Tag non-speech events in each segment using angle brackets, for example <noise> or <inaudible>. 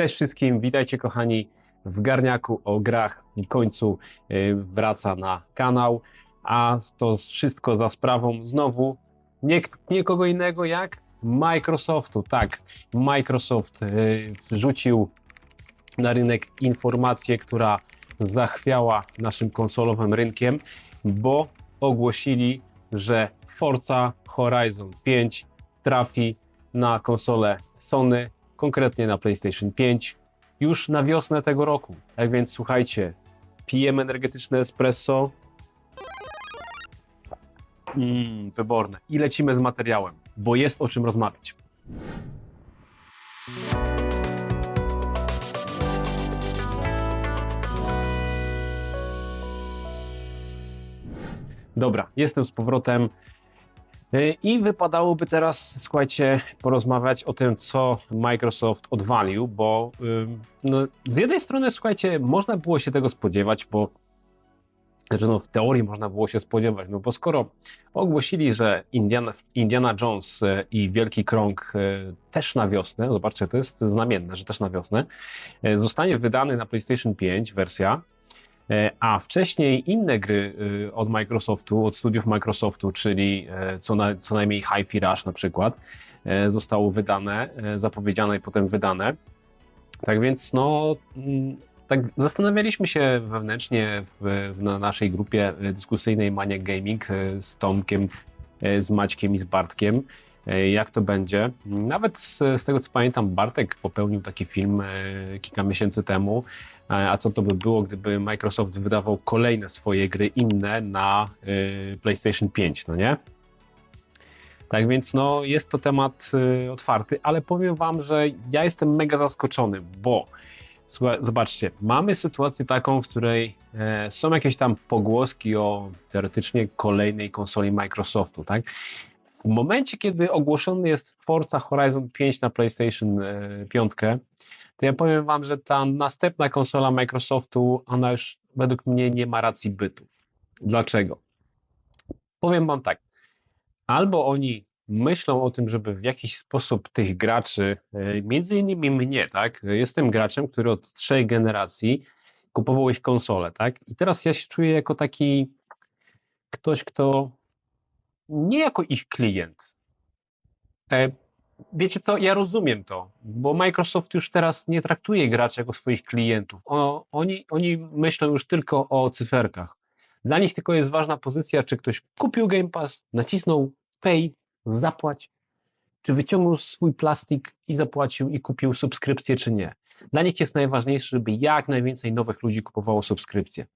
Cześć wszystkim, witajcie kochani w Garniaku o grach. W końcu y, wraca na kanał, a to wszystko za sprawą znowu nie, innego jak Microsoftu. Tak, Microsoft y, wrzucił na rynek informację, która zachwiała naszym konsolowym rynkiem, bo ogłosili, że Forza Horizon 5 trafi na konsolę Sony, konkretnie na PlayStation 5, już na wiosnę tego roku. Tak więc słuchajcie, pijemy energetyczne espresso. Mmm, wyborne. I lecimy z materiałem, bo jest o czym rozmawiać. Dobra, jestem z powrotem. Y, I wypadałoby teraz, słuchajcie, porozmawiać o tym, co Microsoft odwalił, bo no, z jednej strony, słuchajcie, można było się tego spodziewać, bo że no, w teorii można było się spodziewać, no bo skoro ogłosili, że Indiana, Indiana Jones y, i Wielki Krąg też na wiosnę, zobaczcie, to jest znamienne, że też na wiosnę, zostanie wydany na PlayStation 5 wersja, E, a wcześniej inne gry y, od Microsoftu, od studiów Microsoftu, czyli e, co, na, co najmniej Hi-Fi Rush na przykład, e, zostało wydane, zapowiedziane i potem wydane. Tak więc, no, mm, tak zastanawialiśmy się wewnętrznie w na naszej grupie dyskusyjnej Maniac Gaming z Tomkiem, z Maćkiem i z Bartkiem, jak to będzie. Nawet z, z, tego co pamiętam, Bartek popełnił taki film kilka miesięcy temu, a co to by było, gdyby Microsoft wydawał kolejne swoje gry inne na PlayStation 5, no nie? Tak więc no, jest to temat otwarty, ale powiem Wam, że ja jestem mega zaskoczony, bo zobaczcie, mamy sytuację taką, w której e, są jakieś tam pogłoski o teoretycznie kolejnej konsoli Microsoftu, tak? W momencie, kiedy ogłoszony jest Forza Horizon 5 na PlayStation 5, e, to ja powiem Wam, że ta następna konsola Microsoftu, ona już według mnie nie ma racji bytu. Dlaczego? Powiem Wam tak. Albo oni myślą o tym, żeby w jakiś sposób tych graczy, e, między innymi mnie, tak? Jestem graczem, który od trzech generacji kupował ich konsolę, tak? I teraz ja się czuję jako taki ktoś, kto nie jako ich klient. E, wiecie co, ja rozumiem to, bo Microsoft już teraz nie traktuje graczy jako swoich klientów. O, oni, oni myślą już tylko o cyferkach. Dla nich tylko jest ważna pozycja, czy ktoś kupił Game Pass, nacisnął pay, zapłać, czy wyciągnął swój plastik i zapłacił i kupił subskrypcję, czy nie. Dla nich jest najważniejsze, żeby jak najwięcej nowych ludzi kupowało subskrypcję.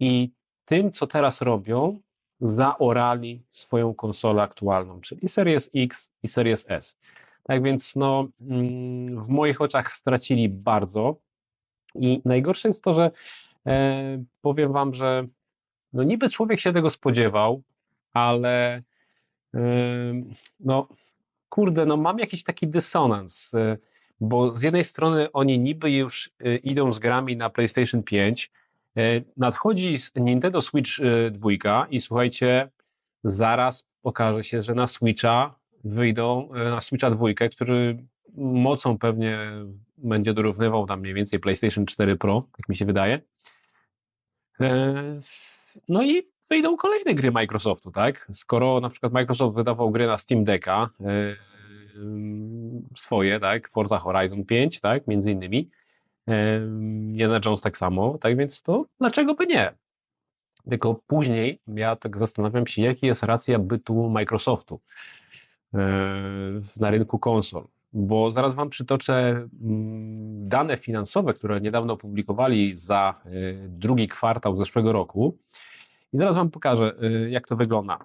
I tym, co teraz robią, zaorali swoją konsolę aktualną, czyli Series X i Series S. Tak więc no, mm, w moich oczach stracili bardzo i najgorsze jest to, że e, powiem wam, że no niby człowiek się tego spodziewał, ale e, no kurde, no mam jakiś taki dysonans, e, bo z jednej strony oni niby już e, idą z grami na PlayStation 5, E, nadchodzi Nintendo Switch 2 e, i słuchajcie, zaraz okaże się, że na Switcha wyjdą, e, na Switcha 2, który mocą pewnie będzie dorównywał tam mniej więcej PlayStation 4 Pro, tak mi się wydaje. No i wyjdą kolejne gry Microsoftu, tak? Skoro na przykład Microsoft wydawał gry na Steam Decka, swoje, tak? Forza Horizon 5, tak? Między innymi, Indiana Jones tak samo, tak więc to dlaczego by nie? Tylko później ja tak zastanawiam się, jaka jest racja bytu Microsoftu e, na rynku konsol. Bo zaraz Wam przytoczę mm, dane finansowe, które niedawno opublikowali za e, drugi kwartał zeszłego roku. I zaraz Wam pokażę, e, jak to wygląda.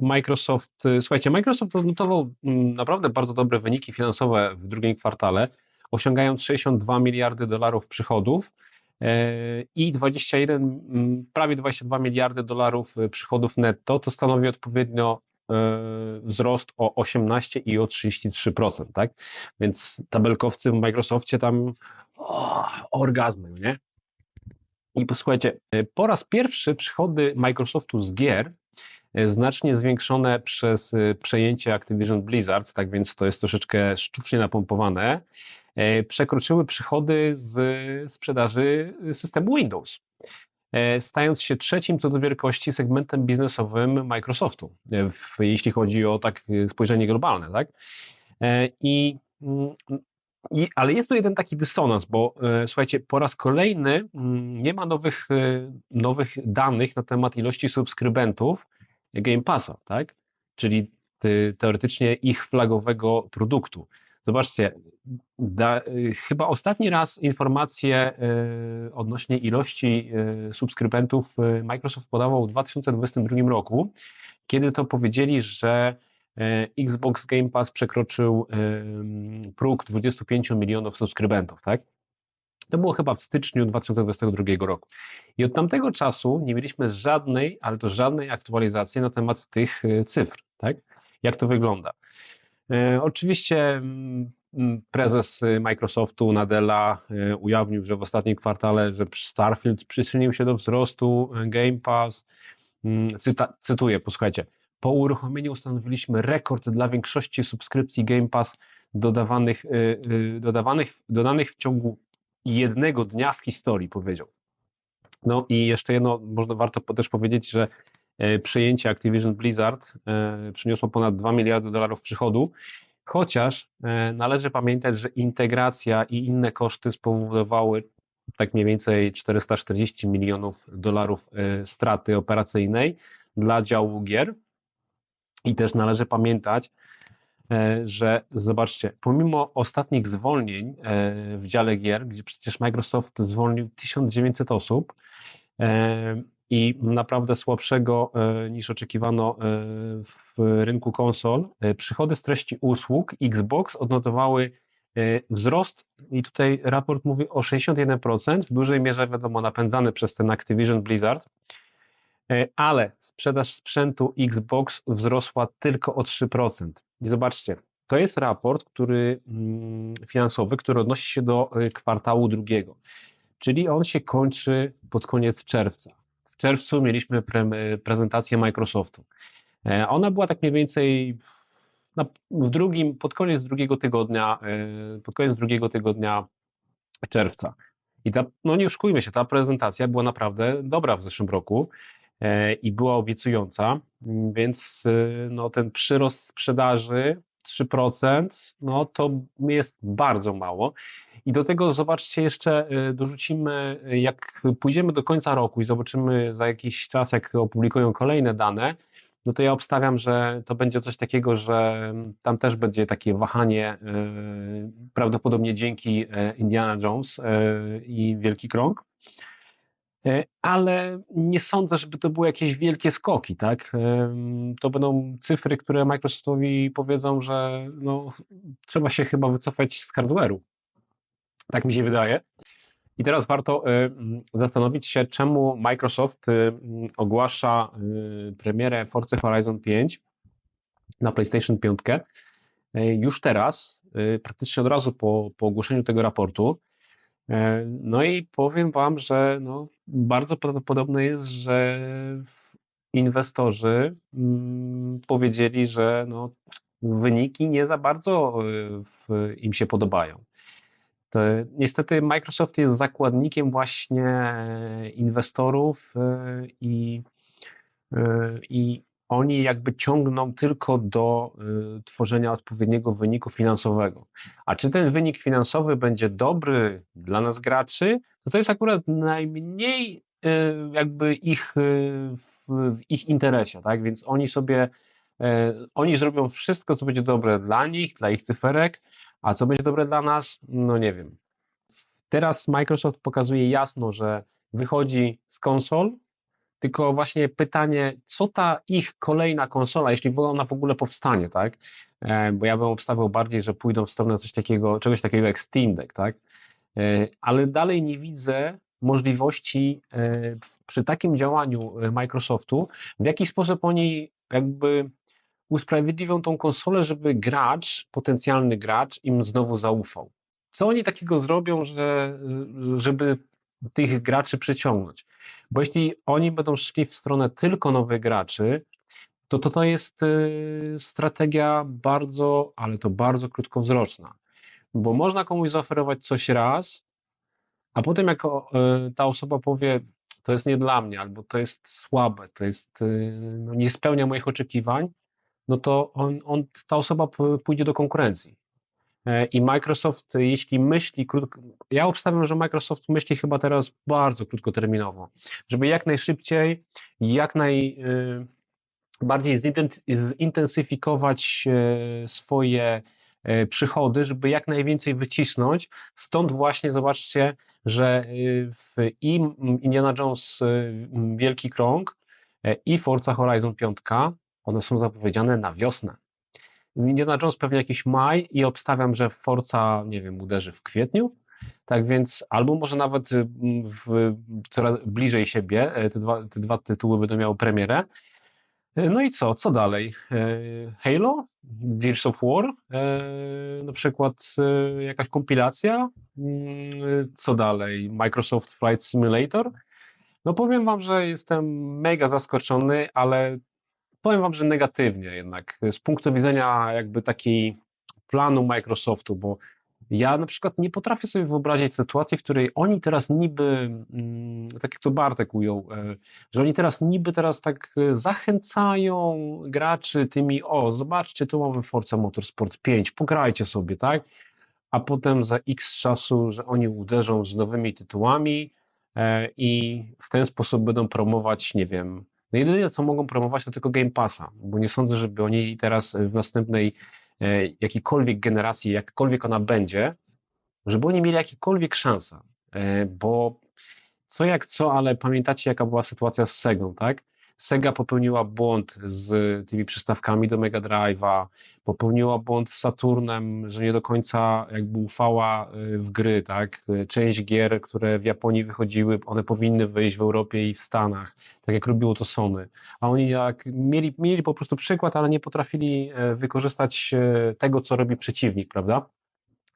Microsoft, y, słuchajcie, Microsoft odnotował mm, naprawdę bardzo dobre wyniki finansowe w drugim kwartale, osiągając 62 miliardy dolarów przychodów e, i 21, mm, prawie 22 miliardy dolarów y, przychodów netto, to stanowi odpowiednio e, wzrost o 18 i o 33%, tak? Więc tabelkowcy w Microsoftie tam o, orgazmy, nie? I posłuchajcie, e, po raz pierwszy przychody Microsoftu z gier znacznie zwiększone przez przejęcie Activision Blizzard, tak więc to jest troszeczkę sztucznie napompowane, przekroczyły przychody z sprzedaży systemu Windows. E, stając się trzecim co do wielkości segmentem biznesowym Microsoftu, e, w, jeśli chodzi o tak e, spojrzenie globalne. Tak? I, mm, i, ale jest tu jeden taki dysonans, bo słuchajcie, po raz kolejny mm, nie ma nowych, nowych danych na temat ilości subskrybentów Game Passa, tak? czyli teoretycznie ich flagowego produktu. Zobaczcie, da, y, chyba ostatni raz informacje y, odnośnie ilości y, subskrybentów Microsoft podawał w 2022 roku, kiedy to powiedzieli, że Xbox Game Pass przekroczył próg 25 milionów subskrybentów, tak? To było chyba w styczniu 2022 roku. I od tamtego czasu nie mieliśmy żadnej, ale to żadnej aktualizacji na temat tych cyfr, tak? Jak to wygląda? E, oczywiście mm, mm, prezes Microsoftu Nadella ujawnił, że w ostatnim kwartale, że Starfield przyczynił się do wzrostu Game Pass. Mm, cyta, cytuję, posłuchajcie. Po uruchomieniu ustanowiliśmy rekord dla większości subskrypcji Game Pass dodawanych, dodawanych, dodanych w ciągu jednego dnia w historii, powiedział. No i jeszcze jedno, można warto też powiedzieć, że E, przejęcie Activision Blizzard e, przyniosło ponad 2 miliardy dolarów przychodu, chociaż e, należy pamiętać, że integracja i inne koszty spowodowały tak mniej więcej 440 milionów dolarów straty operacyjnej dla działu gier. I też należy pamiętać, że zobaczcie, pomimo ostatnich zwolnień w dziale gier, gdzie przecież Microsoft zwolnił 1900 osób, i naprawdę słabszego e, niż oczekiwano e, w rynku konsol. E, przychody z treści usług Xbox odnotowały wzrost i tutaj raport mówi o 61%, w dużej mierze wiadomo napędzany przez ten Activision Blizzard, ale sprzedaż sprzętu Xbox wzrosła tylko o 3%. I zobaczcie, to jest raport, który mm, finansowy, który odnosi się do kwartału drugiego, czyli on się kończy pod koniec czerwca czerwcu mieliśmy pre, prezentację Microsoftu. E, ona była tak mniej więcej w, w drugim, pod koniec drugiego tygodnia, e, pod koniec drugiego tygodnia czerwca. I ta, no nie oszukujmy się, ta prezentacja była naprawdę dobra w zeszłym roku e, i była obiecująca, więc no, ten przyrost sprzedaży 3%, no to jest bardzo mało. I do tego zobaczcie jeszcze, y, dorzucimy, jak pójdziemy do końca roku i zobaczymy za jakiś czas, jak opublikują kolejne dane, no to ja obstawiam, że to będzie coś takiego, że tam też będzie takie wahanie, prawdopodobnie dzięki Indiana Jones i Wielki Krąg, ale nie sądzę, żeby to były jakieś wielkie skoki, tak? To będą cyfry, które Microsoftowi powiedzą, że no, trzeba się chyba wycofać z hardware'u. Tak mi się wydaje. I teraz warto y, zastanowić się, czemu Microsoft ogłasza premierę Forza Horizon 5 na PlayStation 5 już teraz, praktycznie od razu po, po ogłoszeniu tego raportu. No i powiem Wam, że no, bardzo prawdopodobne jest, że inwestorzy mm, powiedzieli, że no, wyniki nie za bardzo im się podobają. To niestety Microsoft jest zakładnikiem właśnie e, inwestorów e, i, e, i oni jakby ciągną tylko do tworzenia odpowiedniego wyniku finansowego. A czy ten wynik finansowy będzie dobry dla nas graczy, no to jest akurat najmniej jakby ich w ich interesie, tak? Więc oni sobie oni zrobią wszystko, co będzie dobre dla nich, dla ich cyferek, a co będzie dobre dla nas? No nie wiem. Teraz Microsoft pokazuje jasno, że wychodzi z konsol, tylko właśnie pytanie, co ta ich kolejna konsola, jeśli ona w ogóle powstanie, tak? E, bo ja bym obstawiał bardziej, że pójdą w stronę coś takiego, czegoś takiego jak Steam Deck, tak? E, ale dalej nie widzę możliwości e, przy takim działaniu Microsoftu, w jaki sposób oni jakby usprawiedliwią tą konsolę, żeby gracz, potencjalny gracz im znowu zaufał. Co oni takiego zrobią, że, żeby tych graczy przyciągnąć? Bo jeśli oni będą szli w stronę tylko nowych graczy, to to, to jest y, strategia bardzo, ale to bardzo krótkowzroczna. Bo można komuś zaoferować coś raz, a potem jak y, ta osoba powie, to jest nie dla mnie, albo to jest słabe, to jest, y, no, nie spełnia moich oczekiwań, no to on, on, ta osoba pójdzie do konkurencji. E, I Microsoft, jeśli myśli krótko, ja obstawiam, że Microsoft myśli chyba teraz bardzo krótkoterminowo, żeby jak najszybciej, jak najbardziej y, zintensyfikować e, swoje e, przychody, żeby jak najwięcej wycisnąć. Stąd właśnie zobaczcie, że w i Indiana Jones Wielki Krąg i Forza Horizon 5 one są zapowiedziane na wiosnę. Indiana Jones pewnie jakiś maj i obstawiam, że Forza, nie wiem, uderzy w kwietniu. Tak więc, albo może nawet y, w, coraz bliżej siebie e, te dwa, te dwa tytuły będą miały premierę. E, no i co? Co dalej? E, Halo? Gears of War? Na przykład jakaś kompilacja? Mm, co dalej? Microsoft Flight Simulator? No powiem wam, że jestem mega zaskoczony, ale powiem wam, że negatywnie jednak z punktu widzenia jakby takiej planu Microsoftu, bo ja na przykład nie potrafię sobie wyobrazić sytuacji, w której oni teraz niby, mm, tak jak to Bartek ujął, e, że oni teraz niby teraz tak e, zachęcają graczy tymi, o zobaczcie, tu mamy Forza Motorsport 5, pograjcie sobie, tak? A potem za x czasu, że oni uderzą z nowymi tytułami e, i w ten sposób będą promować, nie wiem, no jedyne, co mogą promować, to tylko Game Passa, bo nie sądzę, żeby oni teraz w następnej e, jakiejkolwiek generacji, jakkolwiek ona będzie, żeby oni mieli jakiekolwiek szanse, e, bo co jak co, ale pamiętacie, jaka była sytuacja z Segą, tak? Sega popełniła błąd z tymi przystawkami do Mega Drive'a, popełniła błąd z Saturnem, że nie do końca jakby ufała y, w gry, tak? Część gier, które w Japonii wychodziły, one powinny wyjść w Europie i w Stanach, tak jak robiło to Sony. A oni jak mieli, mieli po prostu przykład, ale nie potrafili e, wykorzystać e, tego, co robi przeciwnik, prawda?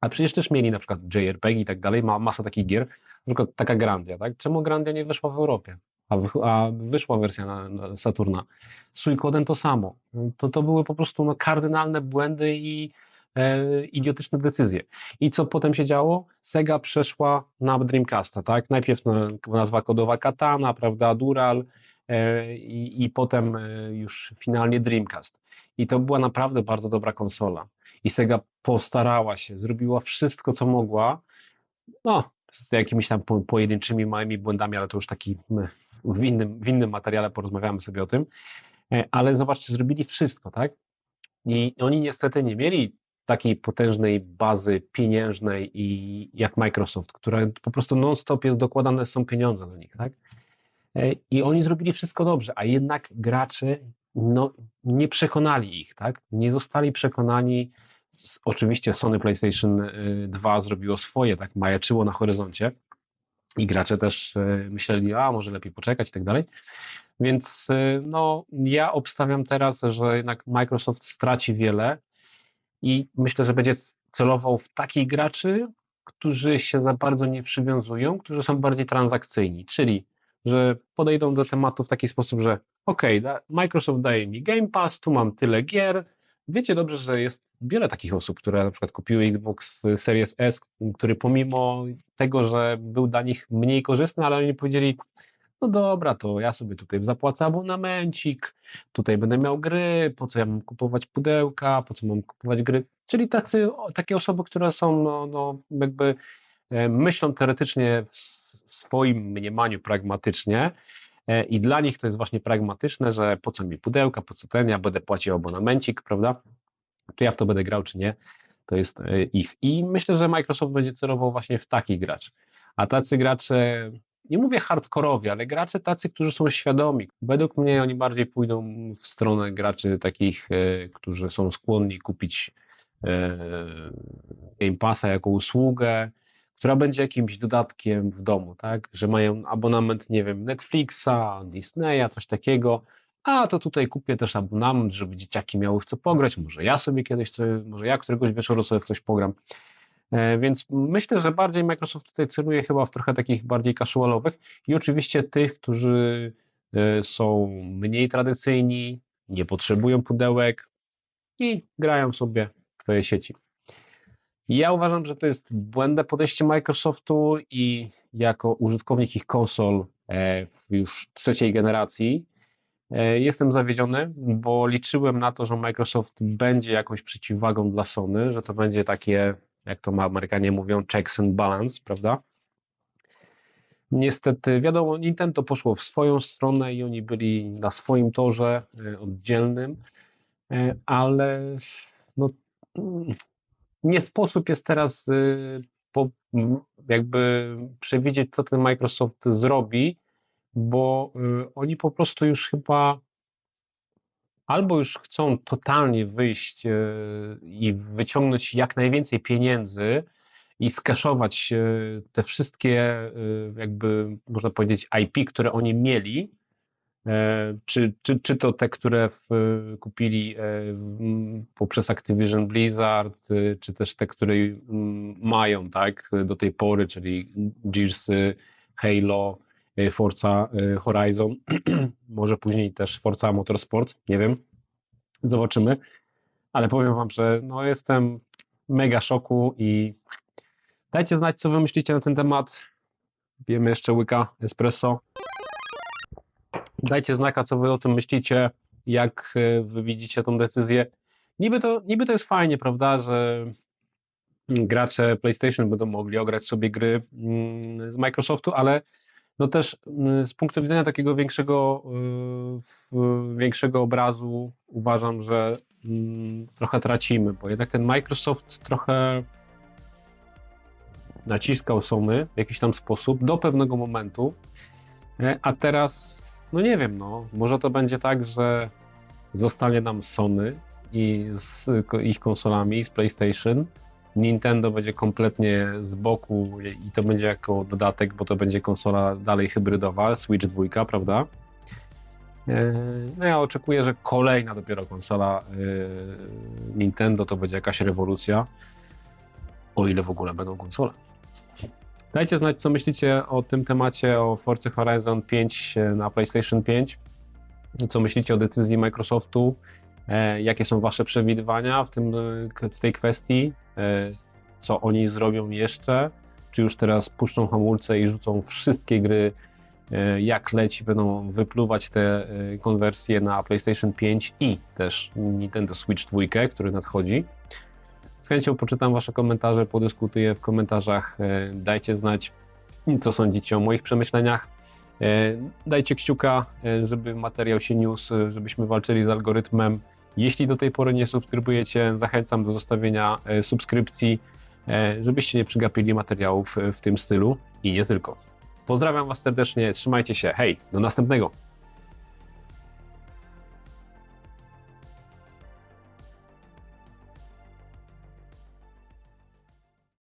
A przecież też mieli na przykład JRPG i tak dalej, ma masa takich gier, na przykład taka Grandia, tak? Czemu Grandia nie wyszła w Europie? A, a wyszła wersja na, na Saturna. Z Suicoden to samo. To, to były po prostu no, kardynalne błędy i e, idiotyczne decyzje. I co potem się działo? Sega przeszła na Dreamcasta, tak? Najpierw nazwa kodowa Katana, prawda, Dural e, i, i potem e, już finalnie Dreamcast. I to była naprawdę bardzo dobra konsola. I Sega postarała się, zrobiła wszystko, co mogła, no, z jakimiś tam pojedynczymi małymi błędami, ale to już taki w innym, w innym materiale porozmawiamy sobie o tym, e, ale zobaczcie, zrobili wszystko, tak? I oni niestety nie mieli takiej potężnej bazy pieniężnej i jak Microsoft, która po prostu non-stop jest dokładane są pieniądze do nich, tak? E, I oni zrobili wszystko dobrze, a jednak gracze no, nie przekonali ich, tak? Nie zostali przekonani. Oczywiście Sony PlayStation 2 e, zrobiło swoje, tak? Majaczyło na horyzoncie, i gracze też e, myśleli, a może lepiej poczekać i tak dalej. Więc e, no, ja obstawiam teraz, że jednak Microsoft straci wiele i myślę, że będzie celował w takich graczy, którzy się za bardzo nie przywiązują, którzy są bardziej transakcyjni, czyli że podejdą do tematu w taki sposób, że ok, Microsoft daje mi Game Pass, tu mam tyle gier, Wiecie dobrze, że jest wiele takich osób, które na przykład kupiły Xbox Series S, który pomimo tego, że był dla nich mniej korzystny, ale oni powiedzieli, no dobra, to ja sobie tutaj zapłacę abonamencik, tutaj będę miał gry, po co ja mam kupować pudełka, po co mam kupować gry, czyli tacy, takie osoby, które są, no, no jakby e, myślą teoretycznie w swoim mniemaniu pragmatycznie, I dla nich to jest właśnie pragmatyczne, że po co mi pudełka, po co ten, ja będę płacił abonamencik, prawda? Czy ja w to będę grał, czy nie, to jest e, ich. I myślę, że Microsoft będzie celował właśnie w takich graczy. A tacy gracze, nie mówię hardkorowi, ale gracze tacy, którzy są świadomi. Według mnie oni bardziej pójdą w stronę graczy takich, e, którzy są skłonni kupić Game Passa jako usługę, która będzie jakimś dodatkiem w domu, tak? Że mają abonament, nie wiem, Netflixa, Disneya, coś takiego, a to tutaj kupię też abonament, żeby dzieciaki miały w co pograć, może ja sobie kiedyś, może ja któregoś wieczoru sobie coś pogram. E, więc myślę, że bardziej Microsoft tutaj celuje chyba w trochę takich bardziej casualowych i oczywiście tych, którzy e, są mniej tradycyjni, nie potrzebują pudełek i grają sobie w sieci. Ja uważam, że to jest błędne podejście Microsoftu i jako użytkownik ich konsol e, już trzeciej generacji e, jestem zawiedziony, bo liczyłem na to, że Microsoft będzie jakąś przeciwwagą dla Sony, że to będzie takie, jak to Amerykanie mówią, checks and balance, prawda? Niestety, wiadomo, Nintendo poszło w swoją stronę i oni byli na swoim torze e, oddzielnym, ale no, nie sposób jest teraz y, po, jakby przewidzieć, co ten Microsoft zrobi, bo y, oni po prostu już chyba albo już chcą totalnie wyjść y, i wyciągnąć jak najwięcej pieniędzy i skaszować te wszystkie, jakby można powiedzieć, IP, które oni mieli, czy, czy, czy to te, które w, kupili e, poprzez Activision Blizzard, e, czy też te, które mają tak, do tej pory, czyli Gears, Halo, Forza Horizon, <clears throat> może później też Forza Motorsport, nie wiem, zobaczymy, ale powiem wam, że no jestem mega szoku i dajcie znać, co wy myślicie na ten temat. Wiemy jeszcze łyka espresso. Dajcie znaka, co wy o tym myślicie, jak e, wy widzicie tą decyzję. Niby to, niby to jest fajnie, prawda, że gracze PlayStation będą mogli ograć sobie gry mm, z Microsoftu, ale no też mm, z punktu widzenia takiego większego, e, większego obrazu uważam, że mm, trochę tracimy, bo jednak ten Microsoft trochę naciskał Sony w jakiś tam sposób do pewnego momentu, e, a teraz no nie wiem, no. Może to będzie tak, że zostanie nam Sony i z ich konsolami, z PlayStation. Nintendo będzie kompletnie z boku i to będzie jako dodatek, bo to będzie konsola dalej hybrydowa, Switch 2, prawda? E, no ja oczekuję, że kolejna dopiero konsola e, Nintendo to będzie jakaś rewolucja, o ile w ogóle będą konsole. Dajcie znać, co myślicie o tym temacie, o Forza Horizon 5 na PlayStation 5. Co myślicie o decyzji Microsoftu? E, jakie są Wasze przewidywania w, tym, w tej kwestii? E, co oni zrobią jeszcze? Czy już teraz puszczą hamulce i rzucą wszystkie gry e, jak leci, będą wypluwać te konwersje na PlayStation 5 i też Nintendo Switch 2, który nadchodzi? Chęcią poczytam Wasze komentarze, podyskutuję w komentarzach. E, dajcie znać, co sądzicie o moich przemyśleniach. E, dajcie kciuka, e, żeby materiał się niósł, żebyśmy walczyli z algorytmem. Jeśli do tej pory nie subskrybujecie, zachęcam do zostawienia subskrypcji, żebyście nie przegapili materiałów w tym stylu i nie tylko. Pozdrawiam Was serdecznie, trzymajcie się, hej, do następnego!